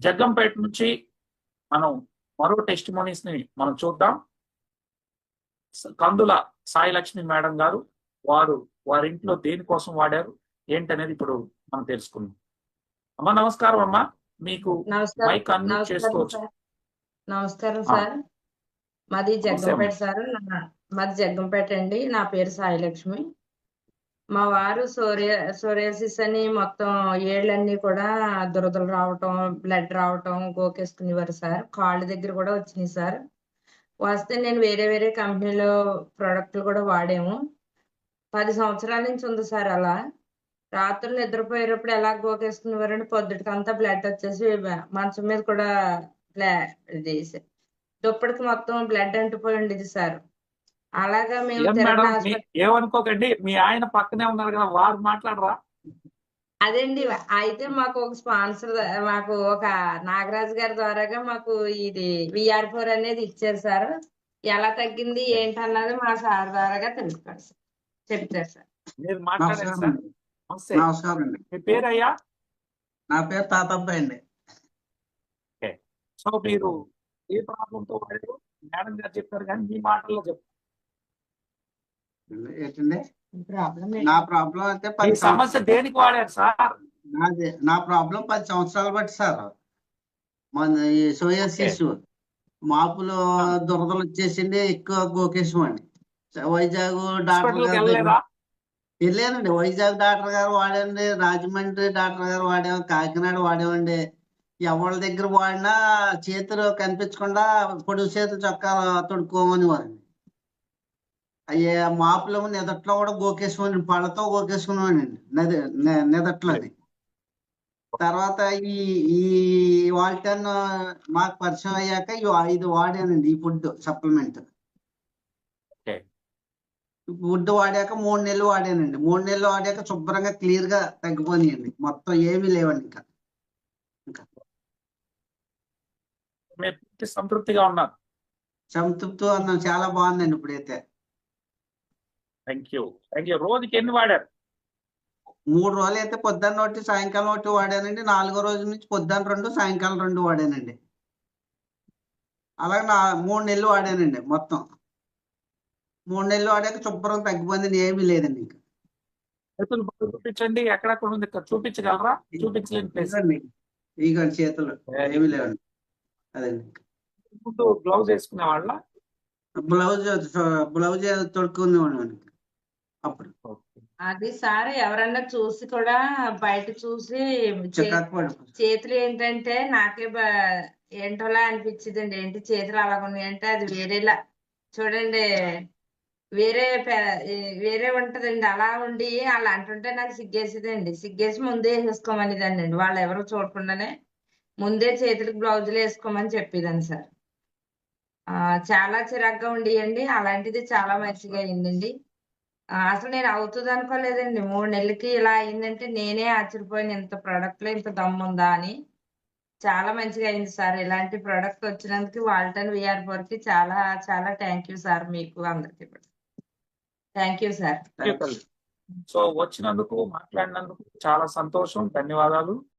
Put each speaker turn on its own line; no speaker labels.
జగ్గంపేట నుంచి మనం మరో టెస్ట్ని మనం చూద్దాం. కందుల సాయి లక్ష్మి మేడం గారు వారు వారి ఇంట్లో దేనికోసం వాడారు ఏంటనేది ఇప్పుడు మనం తెలుసుకుందాం. అమ్మా నమస్కారం అమ్మా. మీకు మైక్ అన్మ్యూట్ చేసుకోవచ్చు.
నమస్కారం. సార్. మాది జగ్గంపేట సార్. మాది జగ్గంపేట అండి. నా పేరు సాయిలక్ష్మి. మా వారు సోరియా సోరియాసిస్ అని మొత్తం ఏళ్ళన్నీ కూడా దురదలు రావటం బ్లడ్ రావటం గోకేసుకునేవారు సార్. కాళ్ళ దగ్గర కూడా వచ్చినాయి సార్. వస్తే నేను వేరే వేరే కంపెనీలో ప్రోడక్ట్లు కూడా వాడాము. పది సంవత్సరాల నుంచి ఉంది సార్ అలా. రాత్రులు నిద్రపోయేటప్పుడు ఎలా గోకేసుకునేవారు గోకేసుకునేవారంటే పొద్దుటికంతా బ్లడ్ వచ్చేసి మంచం మీద కూడా బ్లా ఇది దుప్పటికి మొత్తం బ్లడ్ అంటిపోయి ఉండేది సార్. అలాగా మేము
ఏమనుకోకండి? మీ ఆయన పక్కనే ఉన్నారు కదా వారు మాట్లాడరా?
అదండి అయితే మాకు ఒక స్పాన్సర్ మాకు ఒక నాగరాజు గారి ద్వారాగా మాకు ఇది విఆర్ ఫోర్ అనేది ఇచ్చారు సార్. ఎలా తగ్గింది ఏంటన్నది మా సార్ ద్వారాగా తెలుసుకోండి సార్. చెప్తారు సార్.
మీరు
అండి
మీ పేరయ్యా?
నా పేరు తాతబ్బాయి అండి
సో మీరు ఏ ప్రాబ్లం తో వాడారు మేడం గారు చెప్పారు కానీ మీ మాటల్లో చెప్పండి
ఏంటండి?
ప్రాబ్లం
నా ప్రాబ్లం అయితే పది
సమస్య
సంవత్సరాలు
దేనికి వాడారు సార్?
నాది నా ప్రాబ్లం పది సంవత్సరాలు బట్టి సార్. మన ఈ సోయాసిస్ మాపులు దురదలు వచ్చేసింది ఎక్కువ గోకేశం అండి. వైజాగ్ డాక్టర్ గారు వెళ్ళానండి. వైజాగ్ డాక్టర్ గారు వాడండి రాజమండ్రి డాక్టర్ గారు వాడాము కాకినాడ వాడామండి. ఎవరి దగ్గర వాడినా చేతులు కనిపించకుండా పొడుగు చేతులు చొక్కా తొడుక్కోమని వారండి. అయ్యే మాపులు నిదట్లో కూడా గోకేసుకుని పళ్ళతో గోకేసుకున్నానండి నది తర్వాత ఈ ఈ వాల్టన్ మాకు పరిచయం అయ్యాక ఐదు వాడానండి ఈ ఫుడ్ సప్లిమెంట్. ఫుడ్ వాడాక మూడు నెలలు వాడానండి. మూడు నెలలు వాడాక శుభ్రంగా క్లియర్గా తగ్గిపోయినాయండి. మొత్తం ఏమీ లేవండి ఇంకా.
సంతృప్తిగా ఉన్నారు.
సంతృప్తి అన్నం చాలా బాగుందండి ఇప్పుడైతే.
థ్యాంక్ యూ థ్యాంక్ యూ రోజుకి ఎన్ని వాడారు?
మూడు రోజులు అయితే పొద్దున్న ఒకటి సాయంకాలం ఒకటి వాడానండి. నాలుగో రోజు నుంచి పొద్దున్న రెండు సాయంకాలం రెండు వాడానండి. అలాగే నా మూడు నెలలు వాడానండి మొత్తం. మూడు నెలలు వాడాక శుభ్రంగా తగ్గిపోయింది ఏమీ లేదండి ఇంకా.
చేతులు చూపించండి. ఎక్కడెక్కడ ఉంది? చూపించగలరా? చూపించలేని ప్లేస్
ఇదిగోండి ఇదిగోండి చేతులు. ఏమీ లేవండి. అదండి.
ముందు గ్లౌజ్ వేసుకునే వాళ్ళ
బ్లౌజ్ బ్లౌజ్ తొడుక్కునేవాడిని అప్పుడు.
అది సార్ ఎవరన్నా చూసి కూడా బయట చూసి చేతులు ఏంటంటే నాకే ఏంటోలా అనిపించిందండి. ఏంటి చేతులు అలాగ ఉన్నాయి అంటే అది వేరేలా. చూడండి వేరే వేరే ఉంటదండి. అలా ఉండి అలా అంటుంటే నాకు సిగ్గేసేదండి. సిగ్గేసి ముందే వేసేసుకోమనేదాన్ని అండి వాళ్ళు ఎవరు చూడకుండానే ముందే చేతులకు బ్లౌజులు వేసుకోమని చెప్పేదాన్ని సార్. ఆ, చాలా చిరాగ్గా ఉండేయండి. అలాంటిది చాలా మంచిగా అయిందండి. అసలు నేను అవుతుంది అనుకోలేదండి. మూడు నెలలకి ఇలా అయిందంటే నేనే ఆశ్చర్యపోయాను. ఇంత ప్రోడక్ట్లో ఇంత దమ్ము ఉందా అని. చాలా మంచిగా అయింది సార్. ఇలాంటి ప్రోడక్ట్ వచ్చినందుకు వాల్టన్ విఆర్ ఫోర్కి చాలా చాలా థ్యాంక్ యూ సార్ మీకు అందరికి థ్యాంక్ యూ సార్.
సో వచ్చినందుకు మాట్లాడినందుకు చాలా సంతోషం. ధన్యవాదాలు.